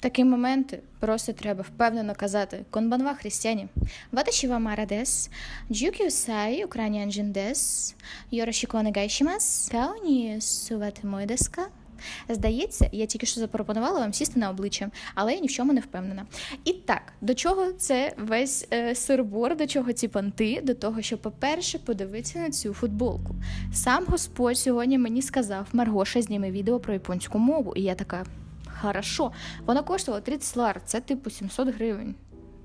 такі моменти просто треба впевнено казати «Конбанва, християні». Ваташі ва мара дес, джюкю сай, українянджин дес, йорошіко негайшімас, кауні сувате мой деска. Здається, я тільки що запропонувала вам сісти на обличчя, але я ні в чому не впевнена. І так, до чого це весь е, сирбор, до чого ці понти? До того, що, по-перше, подивитися на цю футболку. Сам Господь сьогодні мені сказав: Маргоша, зніми відео про японську мову. І я така. Хорошо, вона коштувала 30 лар, це типу 700 гривень.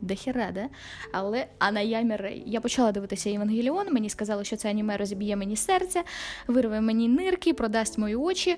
Дехіре, да? Але Анаямі Рей. Я почала дивитися Євангеліон, мені сказали, що це аніме розіб'є мені серце, вирве мені нирки, продасть мої очі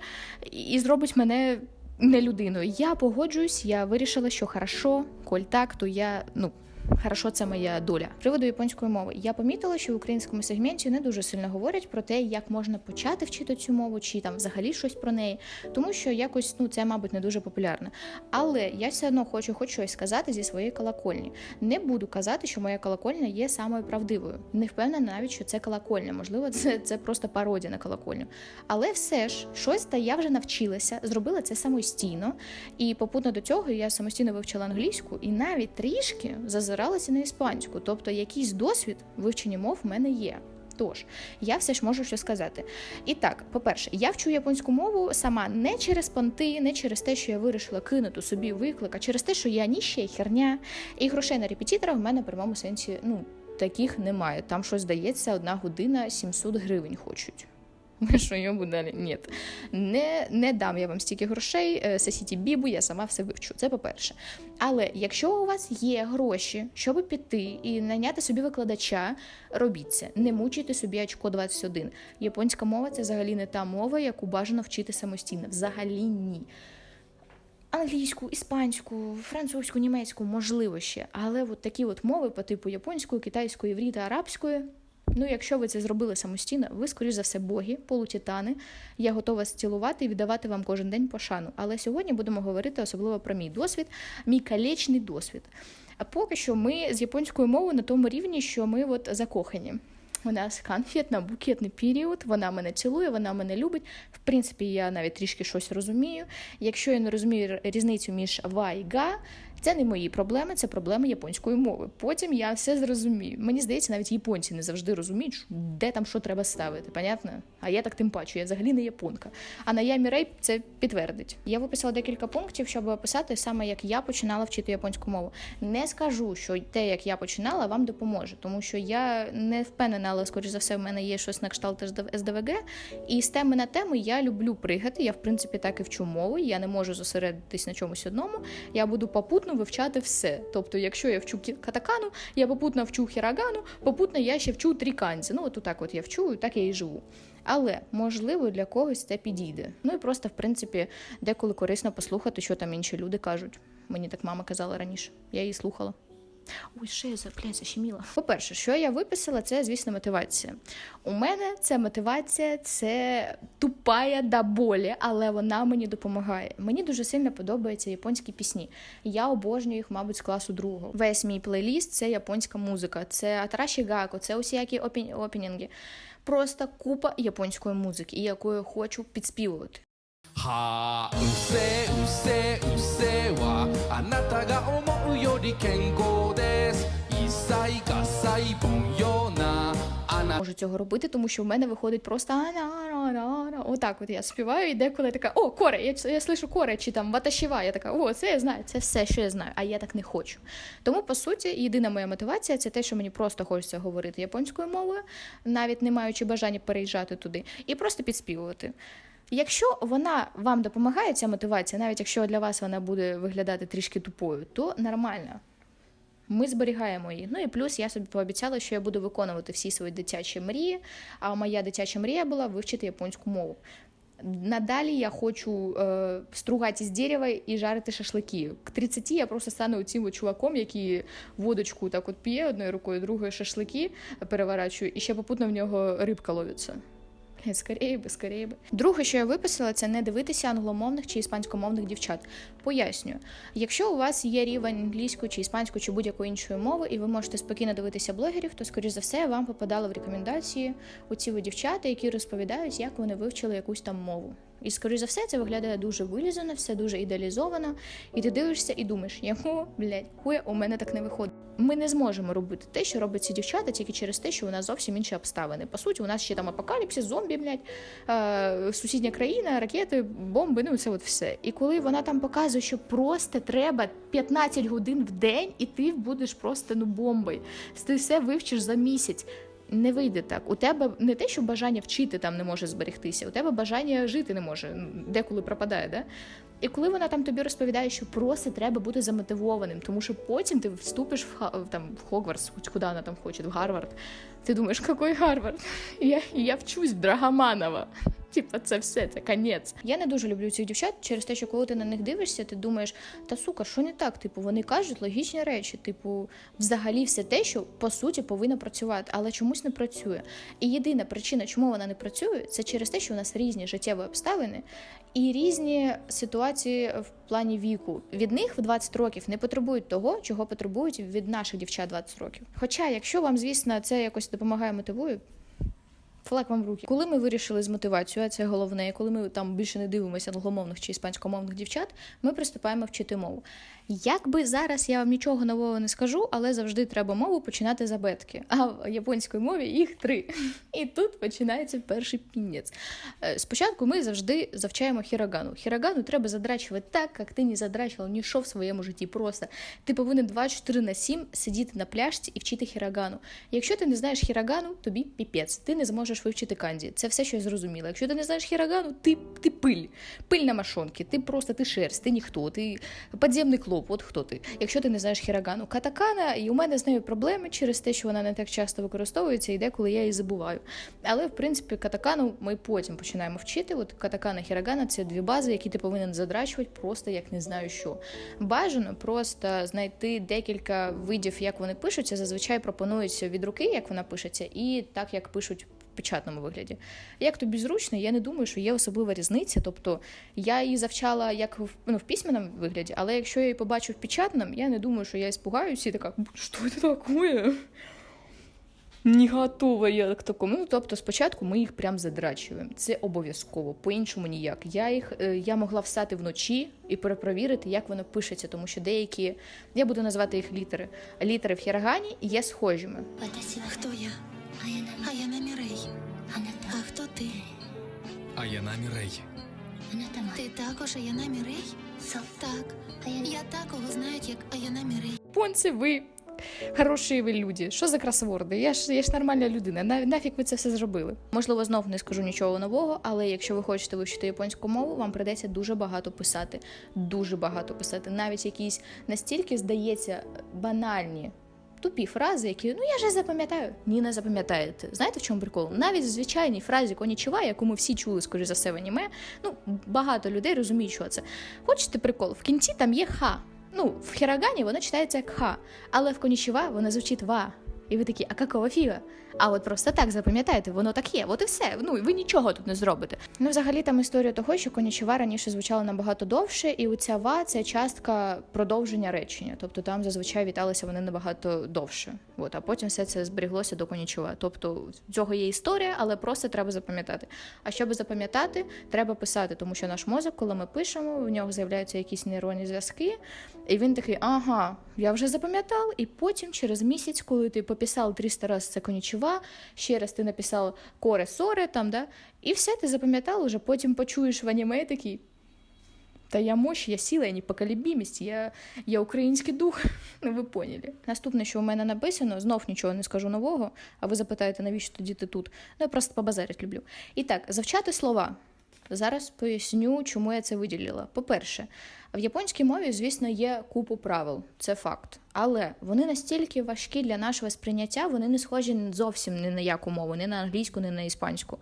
і зробить мене не людиною. Я погоджуюсь, я вирішила, що хорошо, коль так, то я, ну. Хорошо, це моя доля. З Приводу японської мови. Я помітила, що в українському сегменті не дуже сильно говорять про те, як можна почати вчити цю мову, чи там взагалі щось про неї, тому що якось ну це, мабуть, не дуже популярно. Але я все одно хочу хоч щось сказати зі своєї колокольні. Не буду казати, що моя колокольня є самою правдивою. Не впевнена навіть, що це колокольня. Можливо, це, це просто пародія на колокольню. Але все ж щось та я вже навчилася, зробила це самостійно. І попутно до цього я самостійно вивчила англійську і навіть трішки зазиралася на іспанську. Тобто якийсь досвід вивчення мов в мене є. Тож, я все ж можу що сказати. І так, по-перше, я вчу японську мову сама не через понти, не через те, що я вирішила кинути собі виклик, а через те, що я ніща і херня, і грошей на репетитора в мене в прямому сенсі ну, таких немає. Там щось здається, одна година 700 гривень хочуть. Що йому далі? Ні. Не, не дам я вам стільки грошей, сосіть бібу, я сама все вивчу. Це по-перше. Але якщо у вас є гроші, щоб піти і найняти собі викладача, робіть це. Не мучайте собі очко 21. Японська мова це взагалі не та мова, яку бажано вчити самостійно. Взагалі ні. Англійську, іспанську, французьку, німецьку, можливо ще. Але от такі от мови по типу японської, китайської, івріта, арабської. Ну, якщо ви це зробили самостійно, ви, скоріш за все, боги, полутітани. Я готова зцілувати і віддавати вам кожен день пошану. Але сьогодні будемо говорити особливо про мій досвід, мій калечний досвід. А поки що ми з японською мовою на тому рівні, що ми от закохані. У нас конфетно-букетний період, вона мене цілує, вона мене любить. В принципі, я навіть трішки щось розумію. Якщо я не розумію різницю між ва і га, це не мої проблеми, це проблеми японської мови. Потім я все зрозумію. Мені здається, навіть японці не завжди розуміють, де там що треба ставити. Понятно? А я так тим паче, я взагалі не японка. А на Ямі Рей це підтвердить. Я виписала декілька пунктів, щоб описати саме, як я починала вчити японську мову. Не скажу, що те, як я починала, вам допоможе, тому що я не впевнена, але скоріш за все, в мене є щось на кшталт СДВГ. І з теми на тему я люблю пригати. Я в принципі так і вчу мови. Я не можу зосередитись на чомусь одному. Я буду попутно вивчати все. Тобто, якщо я вчу катакану, я попутно вчу хірагану, попутно я ще вчу тріканці. Ну, от так от я вчу, і так я і живу. Але можливо для когось це підійде. Ну і просто, в принципі, деколи корисно послухати, що там інші люди кажуть. Мені так мама казала раніше. Я її слухала. Ой, шею запля, защеміла. По-перше, що я виписала, це, звісно, мотивація. У мене ця мотивація це тупая до болі, але вона мені допомагає. Мені дуже сильно подобаються японські пісні. Я обожнюю їх, мабуть, з класу другого. Весь мій плейліст це японська музика, це Атараші Гако, це усіякі опі... опінінги. Просто купа японської музики, яку я хочу підспівувати. Ха, усе, усе, усе, ва, аната га омоу йорі кенко можу цього робити, тому що в мене виходить просто «ана-ра-ра-ра». отак. От я співаю, і деколи така о, коре, я, я слышу коре, чи там ваташіва. Я така, о, це я знаю, це все, що я знаю, а я так не хочу. Тому, по суті, єдина моя мотивація це те, що мені просто хочеться говорити японською мовою, навіть не маючи бажання переїжджати туди, і просто підспівувати. Якщо вона вам допомагає, ця мотивація, навіть якщо для вас вона буде виглядати трішки тупою, то нормально. Ми зберігаємо її. Ну і плюс я собі пообіцяла, що я буду виконувати всі свої дитячі мрії. А моя дитяча мрія була вивчити японську мову. Надалі я хочу е, стругати з дерева і жарити шашлики. К 30 я просто стану цим чуваком, який водочку так от п'є одною рукою, другою шашлики переворачує, і ще попутно в нього рибка ловиться. Блядь, скоріше би, скоріше би. Друге, що я виписала, це не дивитися англомовних чи іспанськомовних дівчат. Пояснюю, якщо у вас є рівень англійської чи іспанської чи будь-якої іншої мови, і ви можете спокійно дивитися блогерів, то скоріш за все вам попадало в рекомендації у ви дівчата, які розповідають, як вони вивчили якусь там мову. І, скоріш за все, це виглядає дуже вилізано, все дуже ідеалізовано. І ти дивишся і думаєш, якого, блядь, хуя у мене так не виходить. Ми не зможемо робити те, що роблять ці дівчата, тільки через те, що у нас зовсім інші обставини. По суті, у нас ще там апокаліпсис, зомбі, блядь, е, сусідня країна, ракети, бомби, ну це от все. І коли вона там показує, що просто треба 15 годин в день, і ти будеш просто ну бомбою. Ти все вивчиш за місяць. Не вийде так. У тебе не те, що бажання вчити там не може зберегтися, у тебе бажання жити не може, ну, деколи пропадає, да? І коли вона там тобі розповідає, що просто треба бути замотивованим, тому що потім ти вступиш в там в Хогвартс, хоч куди вона там хоче, в Гарвард. Ти думаєш, який Гарвард? Я, я вчусь драгаманова. Типа, це все, це конець. Я не дуже люблю цих дівчат через те, що коли ти на них дивишся, ти думаєш, та сука, що не так? Типу, вони кажуть логічні речі. Типу, взагалі все те, що по суті повинно працювати, але чомусь не працює. І єдина причина, чому вона не працює, це через те, що у нас різні життєві обставини і різні ситуації в плані віку. Від них в 20 років не потребують того, чого потребують від наших дівчат 20 років. Хоча, якщо вам, звісно, це якось допомагає мотивує. Флаг вам в руки. Коли ми вирішили з мотивацією, а це головне, коли ми там більше не дивимося англомовних чи іспанськомовних дівчат, ми приступаємо вчити мову. Якби зараз я вам нічого нового не скажу, але завжди треба мову починати з абетки. А в японській мові їх три. І тут починається перший пінець. Е, Спочатку ми завжди завчаємо хірагану. Хірагану треба задрачувати так, як ти не задрачував нічого в своєму житті. Просто ти повинен 24 на 7 сидіти на пляжці і вчити хірагану. Якщо ти не знаєш хірагану, тобі піпець, ти не зможеш вивчити канді. Це все, що я зрозуміла. Якщо ти не знаєш хірагану, ти, ти пиль, пиль на машонки, ти просто ти шерсть, ти ніхто, ти подземний підземний клоп, от хто ти. Якщо ти не знаєш хірагану, катакана, і у мене з нею проблеми через те, що вона не так часто використовується, і деколи я її забуваю. Але в принципі катакану ми потім починаємо вчити. От катакана, хірагана це дві бази, які ти повинен задрачувати просто як не знаю що. Бажано просто знайти декілька видів, як вони пишуться. Зазвичай пропонується від руки, як вона пишеться, і так як пишуть печатному вигляді. Як тобі зручно, я не думаю, що є особлива різниця. Тобто я її завчала як в ну, в письменному вигляді, але якщо я її побачу в печатному, я не думаю, що я спугаюся, і така, що це таке? Не готова я к такому. Ну, тобто, спочатку ми їх прям задрачуємо. Це обов'язково, по-іншому ніяк. Я їх е, я могла встати вночі і перепровірити, як воно пишеться, тому що деякі я буду називати їх літери. Літери в хірагані є схожими. Хто я? А я не міри. Ая Нами Рей. Ти також Аянамі Рей? Так. Я такого знають як Аянамі Рей. Японці, ви хороші ви люди. Що за кросворди? Я ж я ж нормальна людина. На, нафіг ви це все зробили? Можливо, знов не скажу нічого нового, але якщо ви хочете вивчити японську мову, вам придеться дуже багато писати. Дуже багато писати. Навіть якісь настільки здається банальні. Тупі фрази, які ну я вже запам'ятаю. Ні, не запам'ятаєте. Знаєте, в чому прикол? Навіть в звичайній фразі конічева, яку ми всі чули, скоріш за все, в аніме, ну багато людей розуміють, що це. Хочете прикол? В кінці там є ха. Ну, в хірагані воно читається як ха, але в конічева воно звучить ва. І ви такі, а какого фіга? А от просто так запам'ятайте, воно так є, от і все. Ну і ви нічого тут не зробите. Ну, взагалі, там історія того, що конічева раніше звучала набагато довше, і оця ва це частка продовження речення. Тобто там зазвичай віталися вони набагато довше. От, а потім все це зберіглося до конічева. Тобто цього є історія, але просто треба запам'ятати. А щоб запам'ятати, треба писати, тому що наш мозок, коли ми пишемо, в нього з'являються якісь нейронні зв'язки, і він такий, ага, я вже запам'ятав, і потім через місяць, коли ти пописав 300 разів це конічева, ще раз ти написав коре-соре там, да, і все ти запам'ятав, уже потім почуєш в аніме такий. Та я мощь, я сила, я непоколебімість, я, я український дух. Ну, ви поняли. Наступне, що у мене написано, знов нічого не скажу нового, а ви запитаєте, навіщо тоді ти тут? Ну, я просто побазарить люблю. І так, завчати слова. Зараз поясню, чому я це виділила. По-перше, в японській мові, звісно, є купу правил, це факт. Але вони настільки важкі для нашого сприйняття, вони не схожі зовсім ні на яку мову, ні на англійську, ні на іспанську.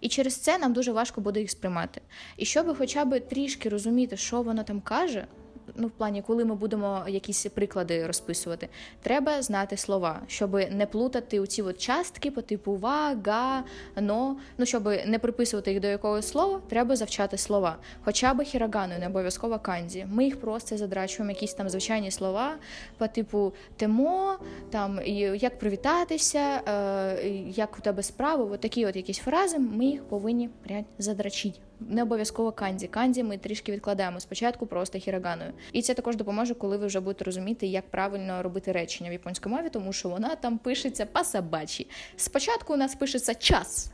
І через це нам дуже важко буде їх сприймати. І щоб хоча б трішки розуміти, що воно там каже, ну в плані, коли ми будемо якісь приклади розписувати, треба знати слова, щоб не плутати у ці от частки по типу ва, га, но. Ну щоб не приписувати їх до якогось слова, треба завчати слова. Хоча б хіраганою, не обов'язково канзі. Ми їх просто задрачуємо якісь там звичайні слова, по типу темо, там як привітатися, е, як у тебе справи. От такі от якісь фрази ми їх повинні прям задрачити. Не обов'язково канді. Канді ми трішки відкладаємо спочатку просто хіраганою. І це також допоможе, коли ви вже будете розуміти, як правильно робити речення в японській мові, тому що вона там пишеться по собачі. Спочатку у нас пишеться час.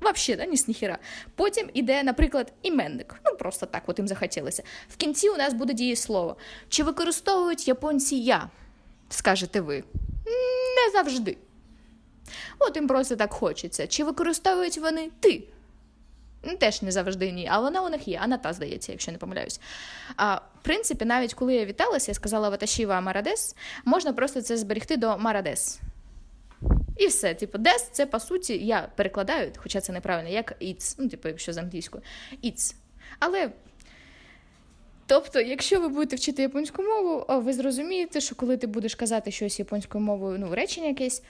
Вообще, да, ні з ніхіра. Потім іде, наприклад, іменник. Ну просто так, от їм захотілося. В кінці у нас буде дієслово. Чи використовують японці я? Скажете ви. Не завжди. От їм просто так хочеться. Чи використовують вони ти? Ну, Теж не завжди ні, а вона у них є, аната, здається, якщо не помиляюсь. А в принципі, навіть коли я віталася, я сказала Ваташіва Марадес, можна просто це зберегти до Марадес. І все, типу, дес це по суті, я перекладаю, хоча це неправильно, як it's, ну, типу, якщо з англійською, it's. Але. Тобто, якщо ви будете вчити японську мову, ви зрозумієте, що коли ти будеш казати щось японською мовою, ну, речення якесь,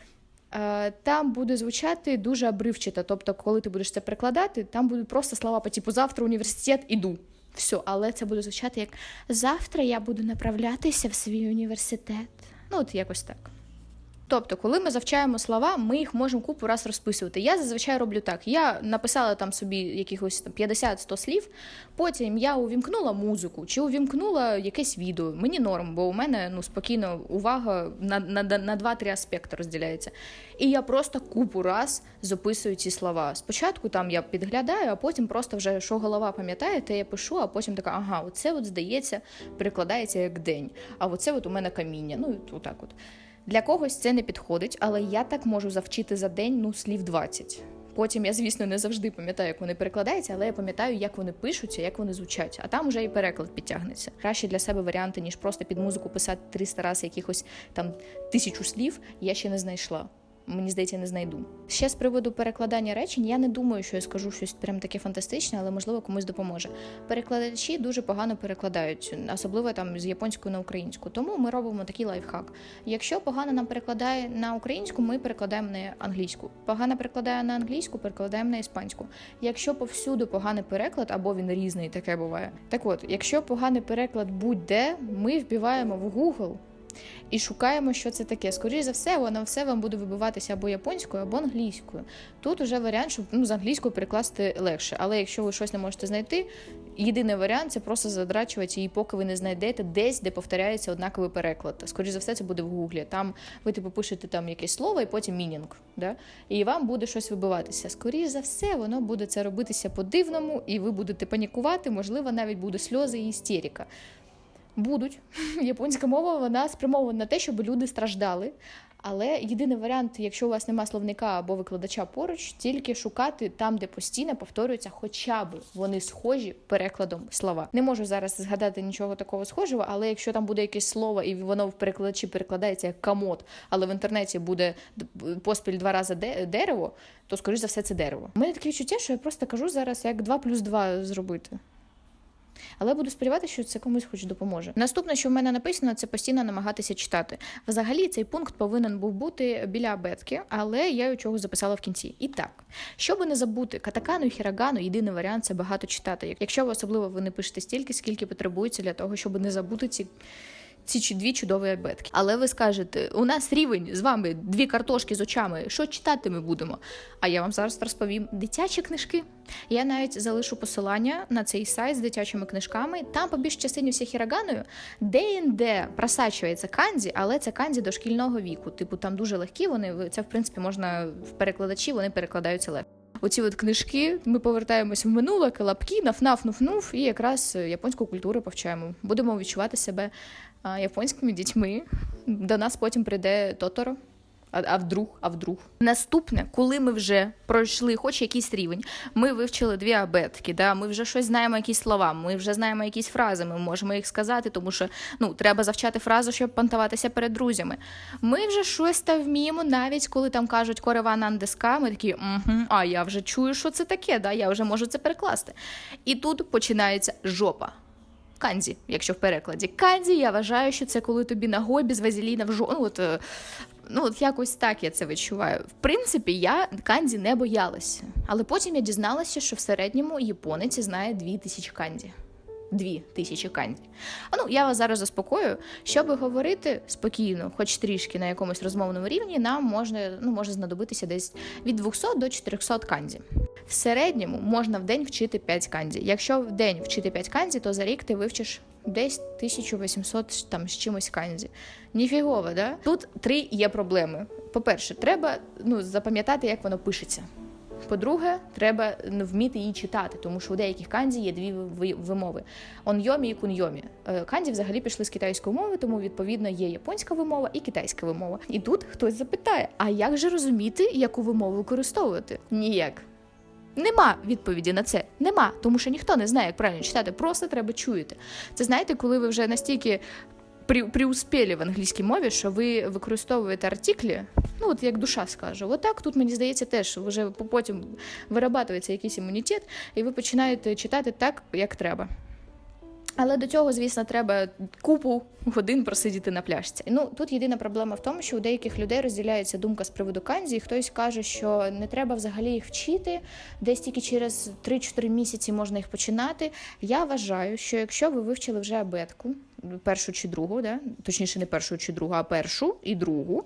там буде звучати дуже обривчато. Тобто, коли ти будеш це перекладати, там будуть просто слова по типу завтра університет іду. Все, але це буде звучати як завтра я буду направлятися в свій університет. Ну, от якось так. Тобто, коли ми завчаємо слова, ми їх можемо купу раз розписувати. Я зазвичай роблю так: я написала там собі якихось там 50-100 слів, потім я увімкнула музику чи увімкнула якесь відео. Мені норм, бо у мене ну спокійно увага на, на, на 2-3 аспекти розділяється. І я просто купу раз записую ці слова. Спочатку там я підглядаю, а потім просто вже що голова пам'ятає, те я пишу, а потім така, ага, оце от здається, перекладається як день. А оце от у мене каміння. Ну, і отак от. Для когось це не підходить, але я так можу завчити за день ну слів 20. Потім я, звісно, не завжди пам'ятаю, як вони перекладаються, але я пам'ятаю, як вони пишуться, як вони звучать. А там вже і переклад підтягнеться. Краще для себе варіанти, ніж просто під музику писати 300 разів якихось там тисячу слів, я ще не знайшла. Мені здається, не знайду. Ще з приводу перекладання речень, я не думаю, що я скажу щось прям таке фантастичне, але можливо комусь допоможе. Перекладачі дуже погано перекладають, особливо там з японської на українську. Тому ми робимо такий лайфхак. Якщо погано нам перекладає на українську, ми перекладаємо на англійську. Погано перекладає на англійську, перекладаємо на іспанську. Якщо повсюди поганий переклад, або він різний, таке буває. Так от, якщо поганий переклад будь-де, ми вбиваємо в Google і шукаємо, що це таке. Скоріше за все, воно все вам буде вибиватися або японською, або англійською. Тут уже варіант, щоб ну, з англійською перекласти легше. Але якщо ви щось не можете знайти, єдиний варіант це просто задрачувати її, поки ви не знайдете десь, де повторяється однаковий переклад. Скоріше за все, це буде в гуглі. Там ви типу пишете там якесь слово і потім мінінг. Да? І вам буде щось вибиватися. Скоріше за все, воно буде це робитися по-дивному, і ви будете панікувати, можливо, навіть буде сльози і істерика. Будуть. Японська мова вона спрямована на те, щоб люди страждали. Але єдиний варіант, якщо у вас нема словника або викладача поруч, тільки шукати там, де постійно повторюються, хоча б вони схожі перекладом слова. Не можу зараз згадати нічого такого схожого, але якщо там буде якесь слово і воно в перекладачі перекладається як камот, але в інтернеті буде поспіль два рази де- дерево, то скоріш за все це дерево. У мене таке відчуття, що я просто кажу зараз, як 2 плюс 2 зробити. Але буду сподіватися, що це комусь хоч допоможе. Наступне, що в мене написано, це постійно намагатися читати. Взагалі, цей пункт повинен був бути біля абетки, але я його чого записала в кінці. І так, щоб не забути катакану і хірагану, єдиний варіант це багато читати. Якщо ви особливо ви не пишете стільки, скільки потребується для того, щоб не забути ці. Ці чу- дві чудові абетки. Але ви скажете, у нас рівень з вами дві картошки з очами. Що читати ми будемо? А я вам зараз розповім дитячі книжки. Я навіть залишу посилання на цей сайт з дитячими книжками. Там по більш частині всі хіраганою, де-інде просачується канзі, але це канзі дошкільного віку. Типу, там дуже легкі вони. Це в принципі можна в перекладачі, вони перекладаються легко. Оці от книжки, ми повертаємось в минуле, калапки, наф-наф, нуф-нуф, і якраз японську культуру повчаємо. Будемо відчувати себе японськими дітьми. До нас потім прийде Тоторо. А, а вдруг, а вдруг. Наступне, коли ми вже пройшли хоч якийсь рівень, ми вивчили дві абетки, да, ми вже щось знаємо, якісь слова, ми вже знаємо якісь фрази, ми можемо їх сказати, тому що ну, треба завчати фразу, щоб пантуватися перед друзями. Ми вже щось та вміємо, навіть коли там кажуть корива нандеска, ми такі, угу, а я вже чую, що це таке, да, я вже можу це перекласти. І тут починається жопа. Канзі, якщо в перекладі. Канзі, я вважаю, що це коли тобі на гобі з вазеліна в жо... ну, от, е, ну, от якось так я це відчуваю. В принципі, я канді не боялася. Але потім я дізналася, що в середньому японець знає 2000 канзі. Дві тисячі канді. А ну я вас зараз заспокою, щоб говорити спокійно, хоч трішки на якомусь розмовному рівні, нам можна ну може знадобитися десь від 200 до 400 канді. В середньому можна в день вчити 5 канді. Якщо в день вчити 5 канді, то за рік ти вивчиш десь 1800 там з чимось канді. Ніфігово, да? Тут три є проблеми. По-перше, треба ну, запам'ятати, як воно пишеться. По-друге, треба вміти її читати, тому що у деяких канді є дві вимови: онйомі і кунйомі. Е, Канді взагалі пішли з китайської мови, тому відповідно є японська вимова і китайська вимова. І тут хтось запитає: а як же розуміти, яку вимову використовувати? Ніяк. Нема відповіді на це. Нема, тому що ніхто не знає, як правильно читати. Просто треба чуєте. Це знаєте, коли ви вже настільки при, приуспілі в англійській мові, що ви використовуєте артиклі, ну от як душа скаже. Отак тут мені здається теж вже потім вирабатується якийсь імунітет, і ви починаєте читати так, як треба. Але до цього, звісно, треба купу годин просидіти на пляшці. Ну тут єдина проблема в тому, що у деяких людей розділяється думка з приводу канзі. і Хтось каже, що не треба взагалі їх вчити, десь тільки через 3-4 місяці можна їх починати. Я вважаю, що якщо ви вивчили вже абетку, першу чи другу, да? точніше, не першу чи другу, а першу і другу.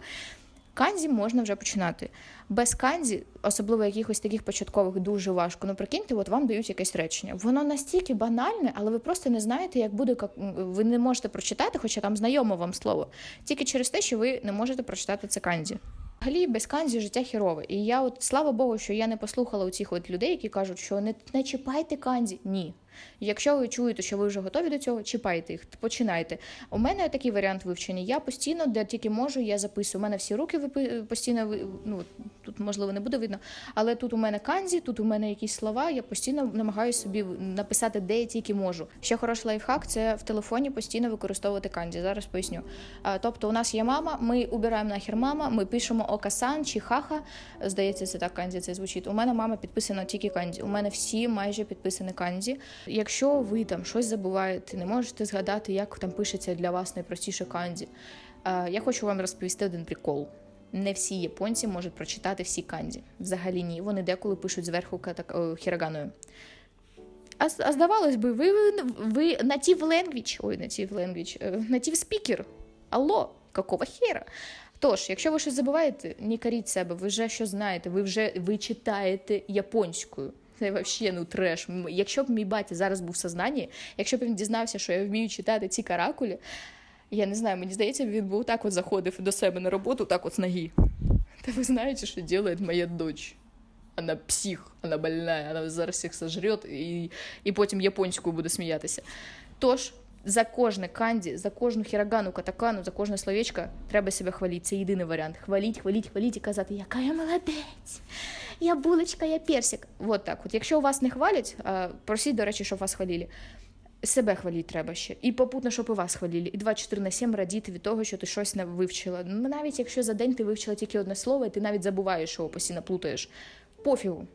Канзі можна вже починати. Без канзі, особливо якихось таких початкових, дуже важко. Ну, прикиньте, от вам дають якесь речення. Воно настільки банальне, але ви просто не знаєте, як буде, як... ви не можете прочитати, хоча там знайомо вам слово, тільки через те, що ви не можете прочитати це канзі. Взагалі без канзі життя хірове. І я, от слава Богу, що я не послухала у цих людей, які кажуть, що не, не чіпайте канзі. Ні. Якщо ви чуєте, що ви вже готові до цього, чіпайте їх, починайте. У мене такий варіант вивчення. Я постійно, де тільки можу, я записую. У мене всі руки постійно ну тут можливо не буде видно, але тут у мене канзі, тут у мене якісь слова. Я постійно намагаюся собі написати, де я тільки можу. Ще хороший лайфхак це в телефоні постійно використовувати канзі. Зараз поясню. Тобто, у нас є мама, ми убираємо нахер мама, ми пишемо окасан чи хаха. Здається, це так канзі це звучить. У мене мама підписана тільки канзі. У мене всі майже підписані канзі. Якщо ви там щось забуваєте, не можете згадати, як там пишеться для вас найпростіше канзі. е, Я хочу вам розповісти один прикол. Не всі японці можуть прочитати всі канзі. Взагалі ні. Вони деколи пишуть зверху ката- хіраганою. А, а здавалось би, ви, ви native language, ой, native language, е, native speaker. Алло, какого хера? Тож, якщо ви щось забуваєте, не каріть себе, ви вже що знаєте, ви вже ви читаєте японською. Це взагалі ну треш. Якщо б мій батя зараз був в сознанні, якщо б він дізнався, що я вмію читати ці каракулі, я не знаю, мені здається, він би так от заходив до себе на роботу, так от з ноги. Та ви знаєте, що робить моя дочь? Вона псих, вона больна, вона зараз всіх сожрет і, і потім японською буде сміятися. Тож, за кожне канді, за кожну хірагану, катакану, за кожне словечко треба себе хвалити. Це єдиний варіант. Хваліть, хваліть, хваліть і казати, яка я молодець, я булочка, я персик. От так. От. Якщо вас не хвалять, просіть, до речі, щоб вас хвалили. Себе хваліть треба ще. І попутно, щоб і вас хвалили. І 24 на 7 радіти від того, що ти щось не вивчила. Ну, навіть якщо за день ти вивчила тільки одне слово, і ти навіть забуваєш його постійно плутаєш. Пофігу.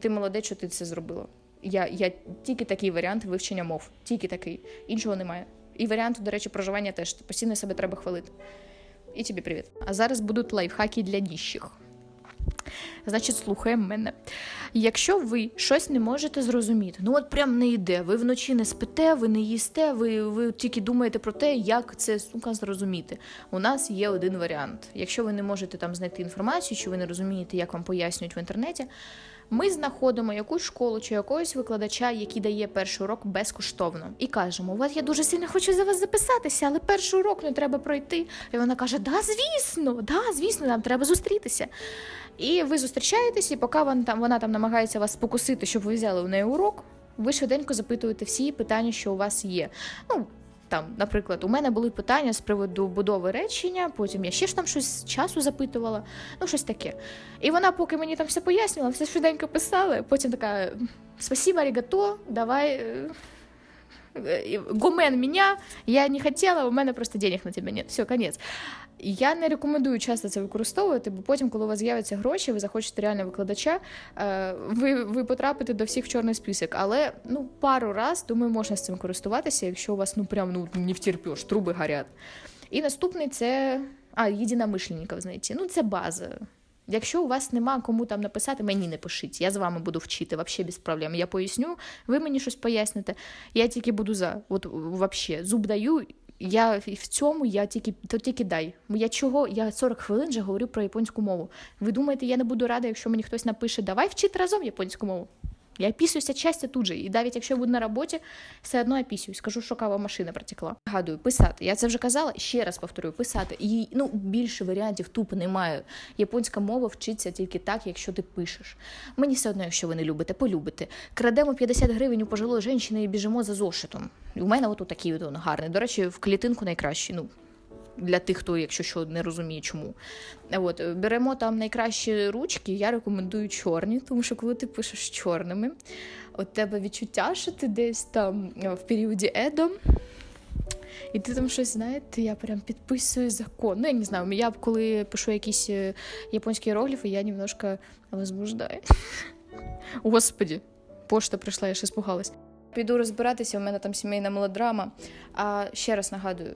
Ти молодець, що ти це зробила. Я, я тільки такий варіант вивчення мов. Тільки такий. Іншого немає. І варіант, до речі, проживання теж. Постійно себе треба хвалити. І тобі привіт. А зараз будуть лайфхаки для ніщих. Значить, слухаємо мене. Якщо ви щось не можете зрозуміти, ну от прям не йде, ви вночі не спите, ви не їсте, ви, ви тільки думаєте про те, як це сука зрозуміти. У нас є один варіант. Якщо ви не можете там знайти інформацію, чи ви не розумієте, як вам пояснюють в інтернеті, ми знаходимо якусь школу чи якогось викладача, який дає перший урок безкоштовно, і кажемо: от я дуже сильно хочу за вас записатися, але перший урок не треба пройти. І вона каже: Да, звісно, да, звісно, нам треба зустрітися. І ви зустрічаєтесь, і поки вона там, вона там намагається вас спокусити, щоб ви взяли у неї урок, ви швиденько запитуєте всі питання, що у вас є. Ну, там, наприклад, у мене були питання з приводу будови речення, потім я ще ж там щось часу запитувала, ну щось таке. І вона, поки мені там все пояснювала, все швиденько писала, потім така: спасибо, арігато, давай. е, е, меня, я не хотіла, у мене просто денег на тебе нет. Все, Я не рекомендую часто це використовувати, бо потім, коли у вас з'являться гроші, ви захочете реально викладача, е, ви, ви потрапите до всіх в чорний список. Але ну, пару раз, думаю, можна з цим користуватися, якщо у вас ну прям ну, не втерпеш, труби горять. І наступний це. А, єдиномишленників знайти. Ну, це база. Якщо у вас нема кому там написати, мені не пишіть. Я з вами буду вчити, взагалі без проблем. Я поясню, ви мені щось поясните. Я тільки буду за. От взагалі, зуб даю. Я в цьому я тільки то тільки дай. Я чого? Я 40 хвилин вже говорю про японську мову. Ви думаєте, я не буду рада, якщо мені хтось напише, давай вчити разом японську мову. Я пісюся часто тут же. І навіть якщо я буду на роботі, все одно я. Скажу, що кава машина протекла. Нагадую, писати. Я це вже казала, ще раз повторюю, писати. І ну більше варіантів тупо немає. Японська мова вчиться тільки так, якщо ти пишеш. Мені все одно, якщо ви не любите, полюбите. Крадемо 50 гривень у пожилої жінки і біжимо за зошитом. У мене от такий от гарний. До речі, в клітинку найкращий. Ну, для тих, хто, якщо що, не розуміє, чому. От, беремо там найкращі ручки, я рекомендую чорні, тому що коли ти пишеш чорними, от тебе відчуття, що ти десь там е, в періоді Едо, і ти там щось, знаєте, я прям підписую закон. Ну, я не знаю, я коли пишу якісь е, японські іерогліфи, я немножко возбуждаю. Господі, пошта прийшла, я ще спугалась. Піду розбиратися, у мене там сімейна мелодрама. А ще раз нагадую,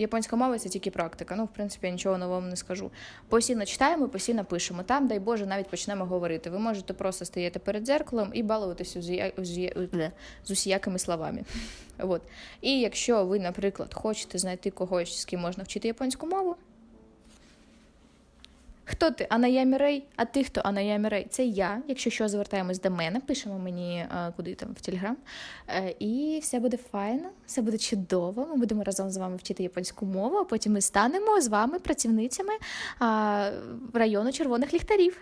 японська мова це тільки практика. Ну, в принципі, я нічого нового не скажу. Постійно читаємо, постійно пишемо. Там, дай Боже, навіть почнемо говорити. Ви можете просто стояти перед дзеркалом і балуватися з, усіякими словами. От. І якщо ви, наприклад, хочете знайти когось, з ким можна вчити японську мову. Хто ти? Анаямі Рей? А ти хто Анаямі Рей? Це я. Якщо що, звертаємось до мене, пишемо мені е, куди там в Телеграм. Е, і все буде файно, все буде чудово. Ми будемо разом з вами вчити японську мову, а потім ми станемо з вами працівницями району червоних ліхтарів.